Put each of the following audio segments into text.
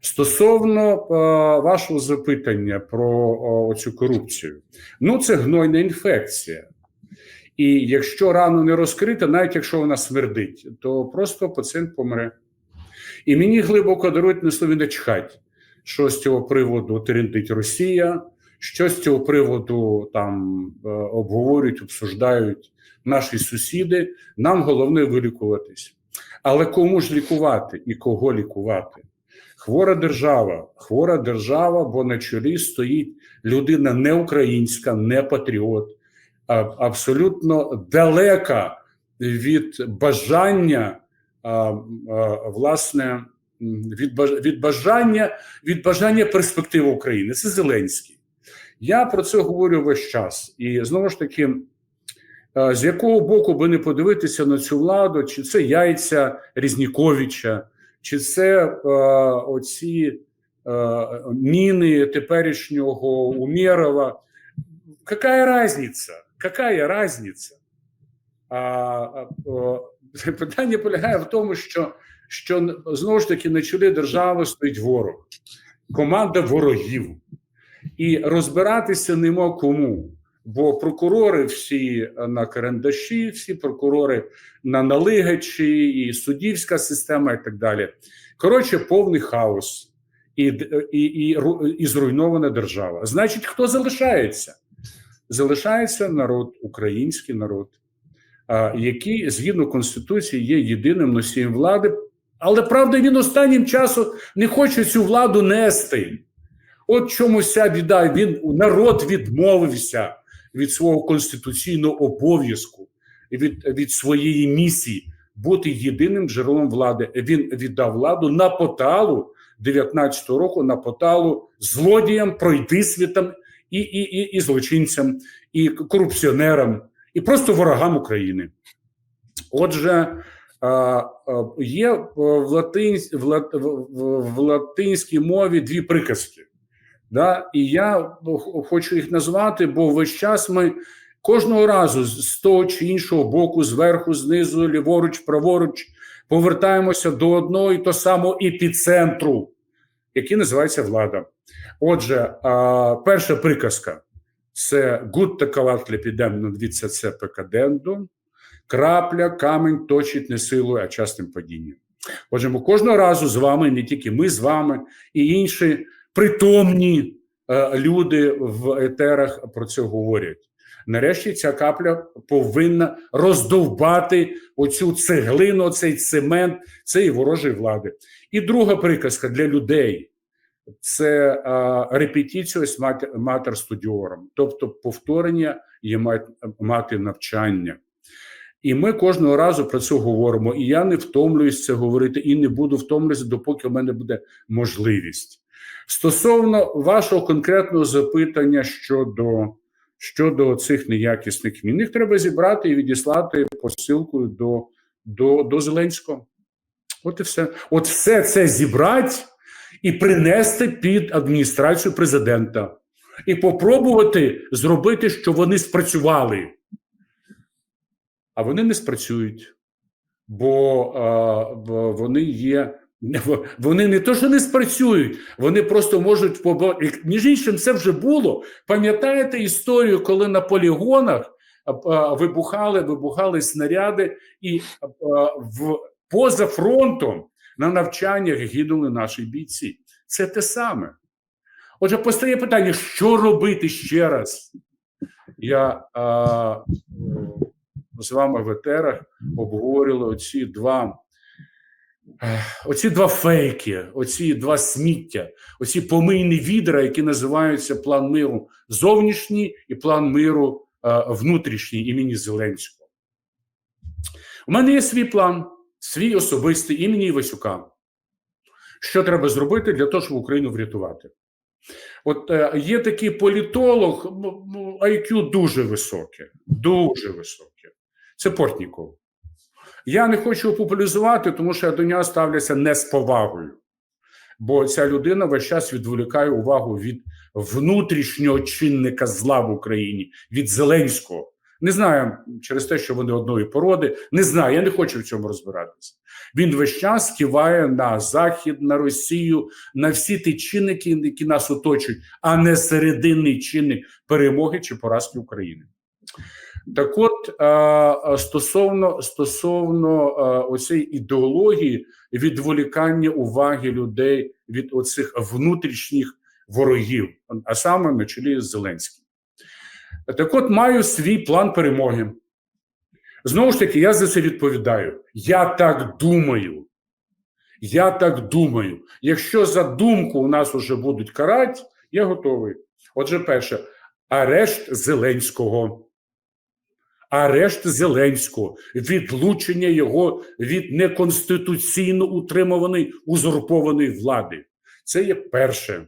Стосовно е, вашого запитання про о, цю корупцію, ну це гнойна інфекція. І якщо рану не розкрити, навіть якщо вона смердить, то просто пацієнт помре. І мені глибоко дарують на слові не чхать, що з цього приводу трендить Росія, що з цього приводу там е, обговорюють, обсуждають наші сусіди. Нам головне вилікуватись. Але кому ж лікувати і кого лікувати? Хвора держава, хвора держава, бо на чолі стоїть людина не українська, не патріот, абсолютно далека від бажання, власне, від, бажання від бажання перспективи України. Це Зеленський. Я про це говорю весь час. І знову ж таки, з якого боку би не подивитися на цю владу, чи це яйця Різніковича, чи це е, оці е, міни теперішнього Умєрова. Какая разниця? Какая разниця? А, а, о, питання полягає в тому, що, що знову ж таки на чолі держави стоїть ворог, команда ворогів. І розбиратися нема кому. Бо прокурори всі на карандаші, всі прокурори на налигачі, і суддівська система, і так далі. Коротше, повний хаос і, і, і, і зруйнована держава. Значить, хто залишається? Залишається народ, український народ, який згідно конституції є єдиним носієм влади, але правда він останнім часом не хоче цю владу нести. От чому ця біда. Він народ відмовився від свого конституційного обов'язку, від, від своєї місії бути єдиним джерелом влади. Він віддав владу на поталу 19-го року, на поталу злодіям, пройдисвітам і, і, і, і злочинцям, і корупціонерам, і просто ворогам України. Отже, є в, латин, в, лат- в, в, в латинській мові дві приказки. Да? І я хочу їх назвати, бо весь час ми кожного разу з того чи іншого боку, зверху, знизу, ліворуч, праворуч, повертаємося до одного і того самого епіцентру, який називається влада. Отже, перша приказка це гутта кават лепідем надвіться це пекадендум, крапля, камінь точить не силою, а частим падінням. Отже, ми кожного разу з вами, не тільки ми з вами, і інші притомні е, люди в етерах про це говорять. Нарешті ця капля повинна роздовбати оцю цеглину, цей цемент цієї ворожої влади. І друга приказка для людей це е, матер студіором, тобто повторення є мати навчання. І ми кожного разу про це говоримо. І я не втомлююсь це говорити, і не буду втомлюватися, допоки в мене буде можливість. Стосовно вашого конкретного запитання щодо, щодо цих неякісних мін, їх треба зібрати і відіслати посилкою до, до, до Зеленського. От і все. От все це зібрати і принести під адміністрацію президента, і попробувати зробити, що вони спрацювали. А вони не спрацюють, бо, а, бо вони є. Вони не то, що не спрацюють, вони просто можуть побо... Між іншим, це вже було. Пам'ятаєте історію, коли на полігонах вибухали, вибухали снаряди, і в поза фронтом на навчаннях гинули наші бійці. Це те саме. Отже, постає питання: що робити ще раз? Я а, з вами в етерах обговорювали оці два. Оці два фейки, оці два сміття, оці помийні відра, які називаються план миру зовнішній і план миру е, внутрішній імені Зеленського. У мене є свій план, свій особистий імені Івасюка. Що треба зробити для того, щоб Україну врятувати? От е, є такий політолог, IQ дуже високе, дуже високе. Це Портніков. Я не хочу популяризувати, тому що я до нього ставлюся не з повагою. Бо ця людина весь час відволікає увагу від внутрішнього чинника зла в Україні, від Зеленського. Не знаю через те, що вони одної породи. Не знаю, я не хочу в цьому розбиратися. Він весь час киває на Захід, на Росію, на всі ті чинники, які нас оточують, а не серединний чинник перемоги чи поразки України. Так от е, стосовно стосовно е, оцієї ідеології відволікання уваги людей від оцих внутрішніх ворогів, а саме на чолі з Зеленським. Так от маю свій план перемоги. Знову ж таки, я за це відповідаю. Я так думаю. Я так думаю. Якщо за думку у нас вже будуть карати, я готовий. Отже, перше, арешт Зеленського. Арешт Зеленського, відлучення його від неконституційно утримуваної узурпованої влади. Це є перше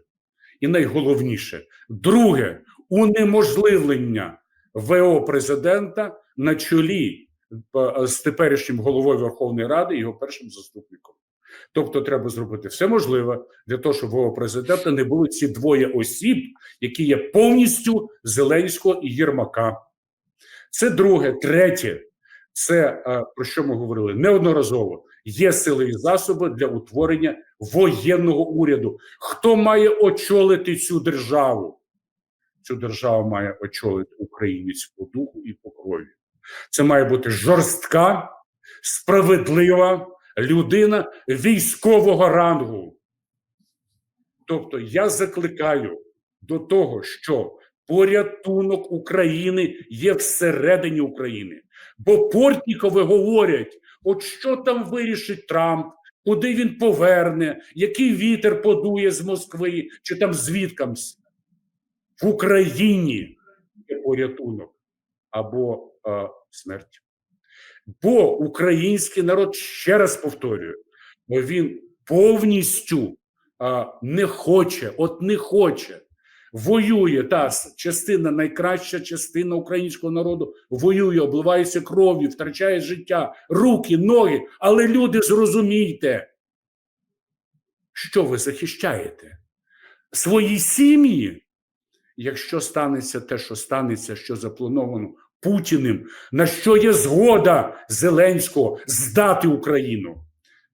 і найголовніше. Друге, унеможливлення ВО президента на чолі е, з теперішнім головою Верховної Ради і його першим заступником. Тобто, треба зробити все можливе для того, щоб ВО президента не були ці двоє осіб, які є повністю Зеленського і Єрмака. Це друге, третє, це е, про що ми говорили неодноразово. Є сили і засоби для утворення воєнного уряду. Хто має очолити цю державу? Цю державу має очолити українець по духу і по крові. Це має бути жорстка, справедлива людина військового рангу. Тобто я закликаю до того, що порятунок України є всередині України. Бо Портнікови говорять: от що там вирішить Трамп, куди він поверне, який вітер подує з Москви, чи там звідкамсь. В Україні є порятунок або е, смерть. Бо український народ, ще раз повторюю, бо він повністю е, не хоче, от не хоче воює та частина, найкраща частина українського народу воює, обливається кров'ю, втрачає життя, руки, ноги. Але люди зрозумійте, що ви захищаєте свої сім'ї. Якщо станеться те, що станеться, що заплановано Путіним, на що є згода Зеленського здати Україну,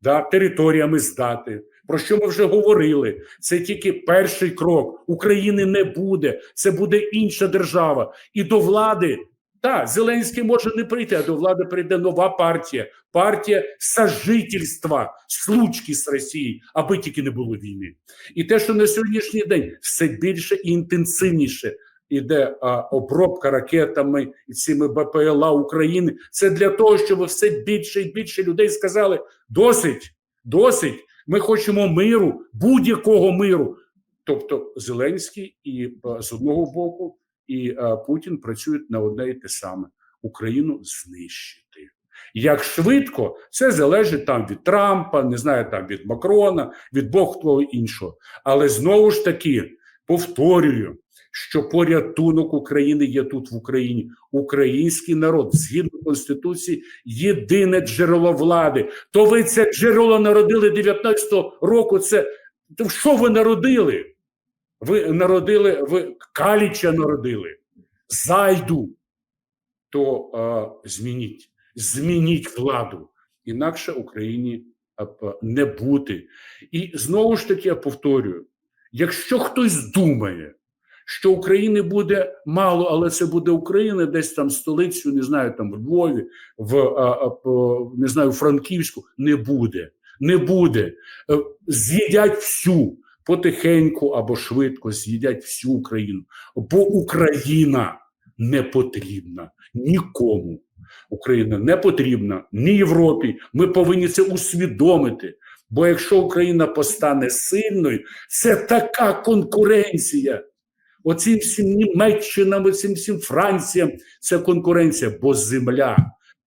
да, територіями здати, про що ми вже говорили? Це тільки перший крок. України не буде. Це буде інша держава. І до влади так, Зеленський може не прийти, а до влади прийде нова партія, партія сожительства, случки з Росією, аби тільки не було війни. І те, що на сьогоднішній день все більше і інтенсивніше. Іде а, обробка ракетами і цими БПЛА України. Це для того, щоб все більше і більше людей сказали: досить, досить. Ми хочемо миру, будь-якого миру. Тобто Зеленський і е, з одного боку, і е, Путін працюють на одне і те саме: Україну знищити. Як швидко це залежить там від Трампа, не знаю, там від Макрона, від Бог того іншого. Але знову ж таки повторюю, що порятунок України є тут в Україні. Український народ згідно конституції єдине джерело влади. То ви це джерело народили 19-го року. Це що ви народили? Ви народили, ви каліча народили, зайду, то а, змініть, змініть владу. Інакше Україні не бути. І знову ж таки я повторюю: якщо хтось думає, що України буде мало, але це буде Україна, десь там столицю, не знаю, там в Львові, в а, а, не знаю, Франківську, не буде. Не буде. Е, з'їдять всю потихеньку або швидко з'їдять всю Україну. Бо Україна не потрібна нікому. Україна не потрібна ні Європі. Ми повинні це усвідомити. Бо якщо Україна постане сильною, це така конкуренція. Оцім всім Німеччинам, оцім всім Франціям це конкуренція, бо земля,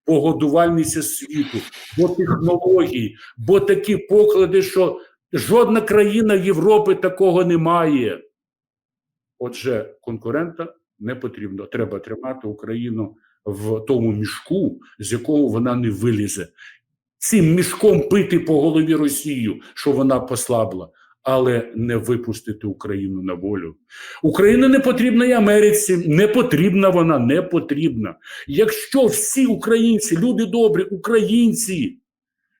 бо годувальниця світу, бо технології, бо такі поклади, що жодна країна Європи такого не має. Отже, конкурента не потрібно. Треба тримати Україну в тому мішку, з якого вона не вилізе. Цим мішком пити по голові Росію, що вона послабла, але не випустити Україну на волю. Україна не потрібна і Америці, не потрібна вона, не потрібна. Якщо всі українці, люди добрі, українці,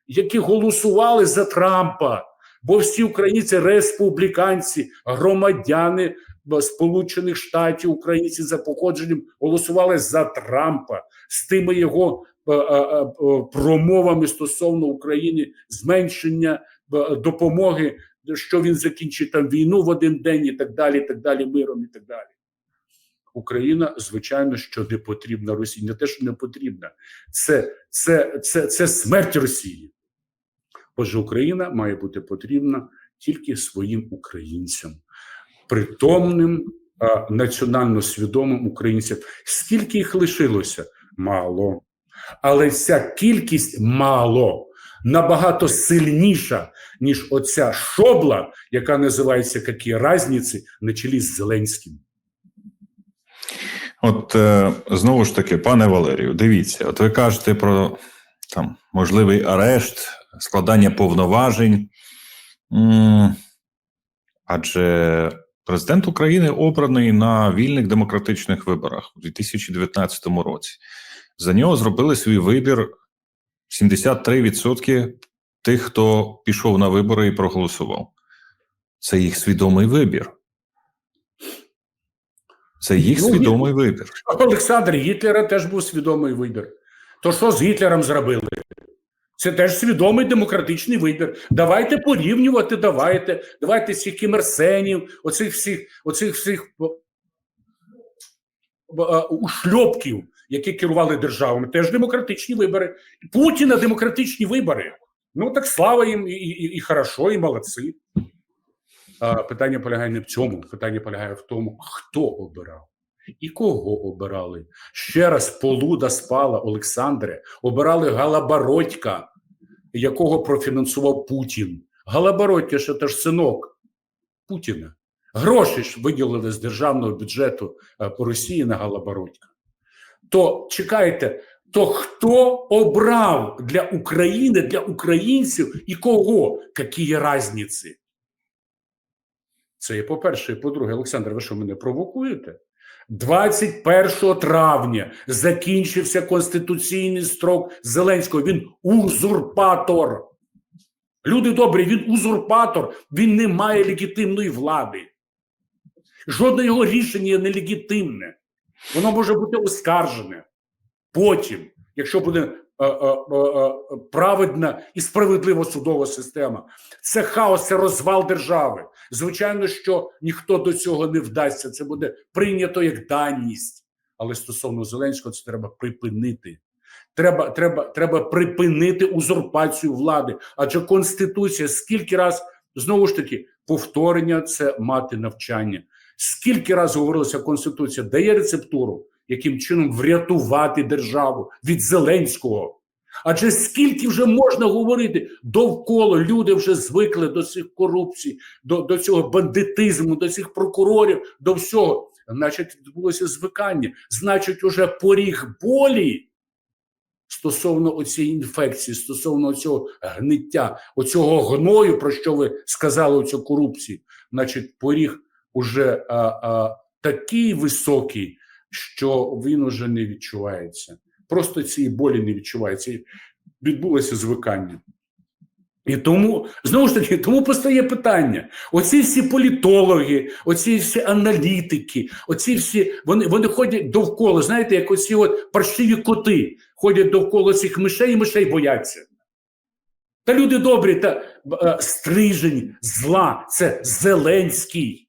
які голосували за Трампа, бо всі українці республіканці, громадяни Сполучених Штатів, українці за походженням голосували за Трампа з тими його е, е, е, промовами стосовно України, зменшення допомоги, що він закінчить там війну в один день, і так далі, і так далі, миром і так далі. Україна, звичайно, що не потрібна Росії, не те, що не потрібна, це, це, це, це смерть Росії. Отже, Україна має бути потрібна тільки своїм українцям, притомним, національно свідомим українцям. Скільки їх лишилося? Мало. Але ця кількість мало набагато сильніша, ніж оця шобла, яка називається «Які разниці» на чолі з Зеленським. От е, знову ж таки, пане Валерію, дивіться, от ви кажете про там можливий арешт, складання повноважень. Адже президент України обраний на вільних демократичних виборах у 2019 році. За нього зробили свій вибір 73% тих, хто пішов на вибори і проголосував. Це їх свідомий вибір. Це їх Ну, свідомий вибір. Олександр Гітлера теж був свідомий вибір. То що з Гітлером зробили? Це теж свідомий демократичний вибір. Давайте порівнювати, давайте, давайте всіх кімерсенів, оцих всіх, оцих всіх о, о, ушльопків, які керували державами, теж демократичні вибори. Путіна демократичні вибори. Ну так слава їм і, і, і хорошо, і молодці. А, питання полягає не в цьому. Питання полягає в тому, хто обирав і кого обирали. Ще раз полуда спала Олександре. Обирали Галабородька, якого профінансував Путін. Галабородька, що теж синок Путіна. Гроші ж виділили з державного бюджету е, по Росії на Галабородька. То чекайте, то хто обрав для України, для українців і кого? Які є різниці? Це є по-перше, і по-друге, Олександр, ви що мене провокуєте? 21 травня закінчився конституційний строк Зеленського. Він узурпатор. Люди добрі, він узурпатор, він не має легітимної влади. Жодне його рішення є нелегітимне. Воно може бути оскаржене. Потім, якщо буде е, е, е, праведна і справедлива судова система, це хаос, це розвал держави. Звичайно, що ніхто до цього не вдасться. Це буде прийнято як даність. Але стосовно Зеленського, це треба припинити. Треба, треба, треба припинити узурпацію влади. Адже Конституція скільки раз знову ж таки повторення це мати навчання. Скільки раз говорилося, Конституція дає рецептуру, яким чином врятувати державу від Зеленського. Адже скільки вже можна говорити довкола люди вже звикли до цих корупцій, до до цього бандитизму, до цих прокурорів, до всього. Значить, відбулося звикання. Значить, уже поріг болі стосовно оцієї інфекції, стосовно цього гниття, оцього гною, про що ви сказали, оцю корупції, значить, поріг уже а, а, такий високий, що він уже не відчувається. Просто цієї болі не відчувається. Відбулося звикання. І тому знову ж таки, тому постає питання: оці всі політологи, оці всі аналітики, оці всі вони вони ходять довкола. Знаєте, як оці от паршиві коти ходять довкола цих мишей і мишей бояться. Та люди добрі, та е, стрижень зла це Зеленський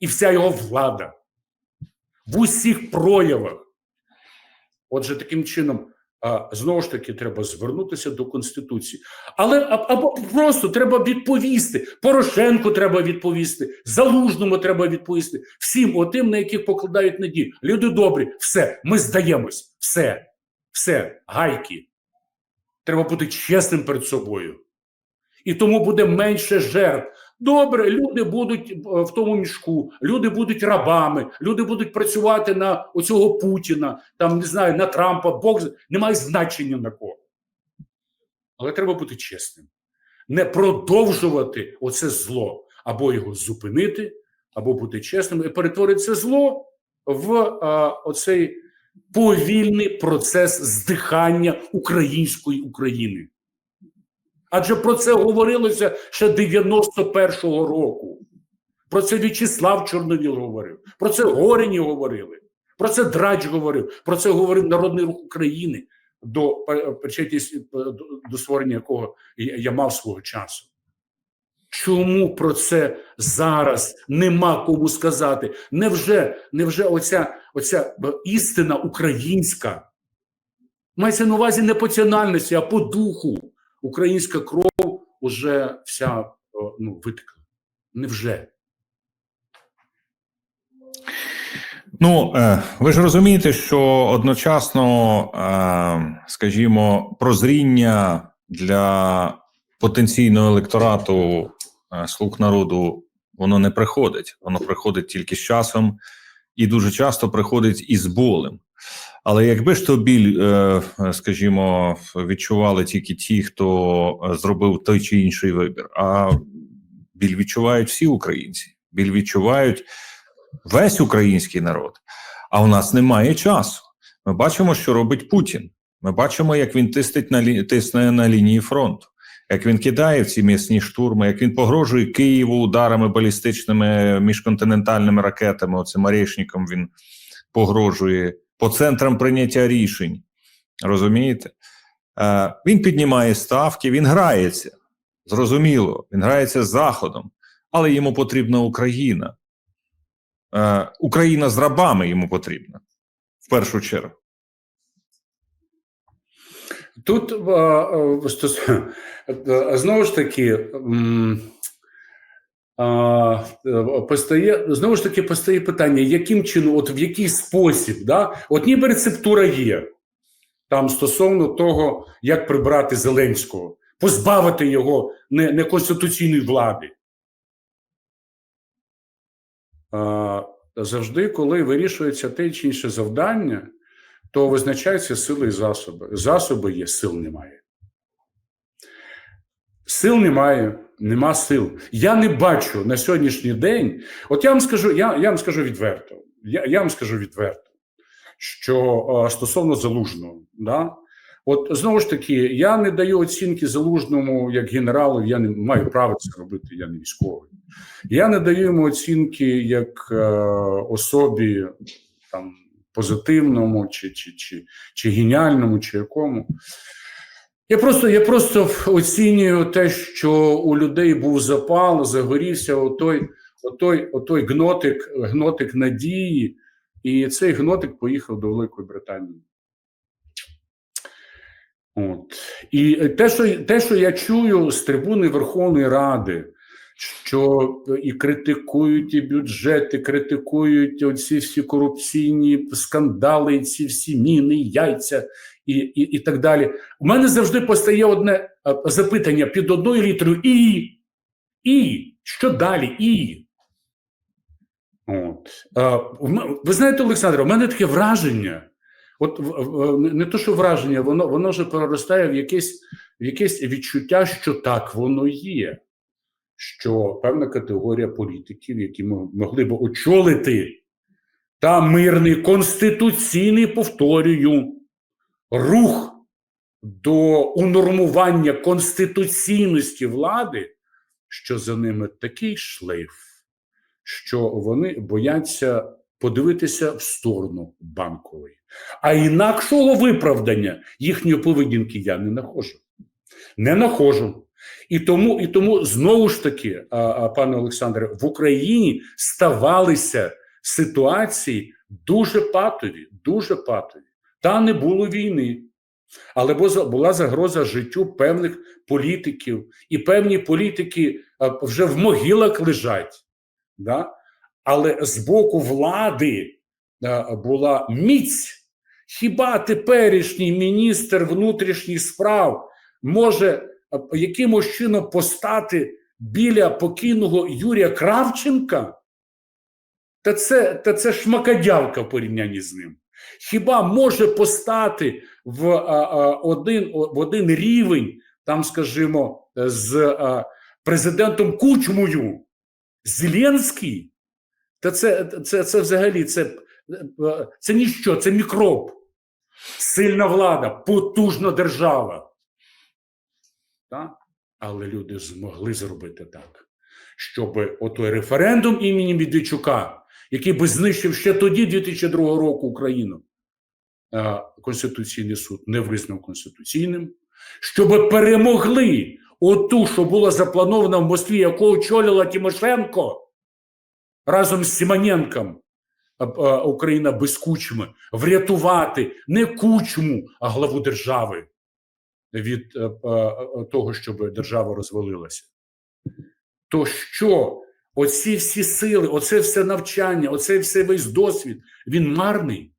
і вся його влада в усіх проявах. Отже, таким чином, знову ж таки, треба звернутися до Конституції. Але або просто треба відповісти. Порошенку треба відповісти, Залужному треба відповісти. Всім отим, на яких покладають надію. Люди добрі, все, ми здаємось, все, все, гайки. Треба бути чесним перед собою. І тому буде менше жертв. Добре, люди будуть в тому мішку, люди будуть рабами, люди будуть працювати на оцього Путіна, там не знаю, на Трампа, Бог немає значення на кого. Але треба бути чесним, не продовжувати оце зло, або його зупинити, або бути чесним і перетворити це зло в а, оцей повільний процес здихання української України. Адже про це говорилося ще 91-го року. Про це В'ячеслав Чорновіл говорив, про це Горені говорили, про це Драч говорив, про це говорив Народний рух України, до, е, причетність, е, до, створення якого я, мав свого часу. Чому про це зараз нема кому сказати? Невже, невже оця, оця е, істина українська мається на увазі не по національності, а по духу? Українська кров уже вся е, ну, витекла. Невже? Ну, е, ви ж розумієте, що одночасно, е, скажімо, прозріння для потенційного електорату слуг народу воно не приходить. Воно приходить тільки з часом і дуже часто приходить із болем. Але якби ж то біль, е, скажімо, відчували тільки ті, хто е, зробив той чи інший вибір, а біль відчувають всі українці, біль відчувають весь український народ. А у нас немає часу. Ми бачимо, що робить Путін. Ми бачимо, як він тиснить на лі... тисне на лінії фронту, як він кидає в ці м'ясні штурми, як він погрожує Києву ударами балістичними міжконтинентальними ракетами. Оцим Орешником він погрожує по центрам прийняття рішень. Розумієте? Е, він піднімає ставки, він грається. Зрозуміло, він грається з Заходом, але йому потрібна Україна. Е, Україна з рабами йому потрібна в першу чергу. Тут е, знову ж таки а, е, постає знову ж таки постає питання, яким чином, от в який спосіб, да? от ніби рецептура є там стосовно того, як прибрати Зеленського, позбавити його не, не влади. А, завжди, коли вирішується те чи інше завдання, то визначаються сили і засоби. Засоби є, сил немає. Сил немає, нема сил. Я не бачу на сьогоднішній день. От я вам скажу, я, я вам скажу відверто. Я, я вам скажу відверто, що е, стосовно залужного, да, от знову ж таки, я не даю оцінки залужному як генералу, я не маю права це робити, я не військовий. Я не даю йому оцінки як е, особі там позитивному, чи, чи, чи, чи геніальному, чи якому. Я просто, я просто оцінюю те, що у людей був запал, загорівся отой, отой, отой гнотик, гнотик надії, і цей гнотик поїхав до Великої Британії. От. І те, що, те, що я чую з трибуни Верховної Ради, що і критикують і бюджети, критикують оці всі корупційні скандали, і ці всі міни, яйця і, і, і так далі. У мене завжди постає одне е, запитання під одною літерою і. І. Що далі? І. От. Ви знаєте, Олександр, у мене таке враження. От не то, що враження, воно, воно вже переростає в якесь, в якесь відчуття, що так воно є що певна категорія політиків, які могли б очолити та мирний конституційний, повторюю, рух до унормування конституційності влади, що за ними такий шлейф, що вони бояться подивитися в сторону банкової. А інакшого виправдання їхньої поведінки я не нахожу. Не нахожу. І тому, і тому знову ж таки, пане Олександре, в Україні ставалися ситуації дуже патові, дуже патові. Та не було війни, але була загроза життю певних політиків, і певні політики вже в могилах лежать. Да? Але з боку влади була міць. Хіба теперішній міністр внутрішніх справ може якимось чином постати біля покійного Юрія Кравченка? Та це, та це шмакодявка в порівнянні з ним. Хіба може постати в, один, в один рівень, там, скажімо, з президентом Кучмою? Зеленський? Та це, це, це взагалі це, е, це ніщо, це мікроб. Сильна влада, потужна держава. Так? Але люди змогли зробити так, щоб отой референдум імені Медведчука, який би знищив ще тоді, 2002 року, Україну, е, Конституційний суд не визнав конституційним, щоб перемогли оту, що була запланована в Москві, яку очолила Тимошенко разом з Симоненком, а, а, Україна без кучми, врятувати не кучму, а главу держави від е, е, того, щоб держава розвалилася. То що оці всі сили, оце все навчання, оце все весь досвід, він марний.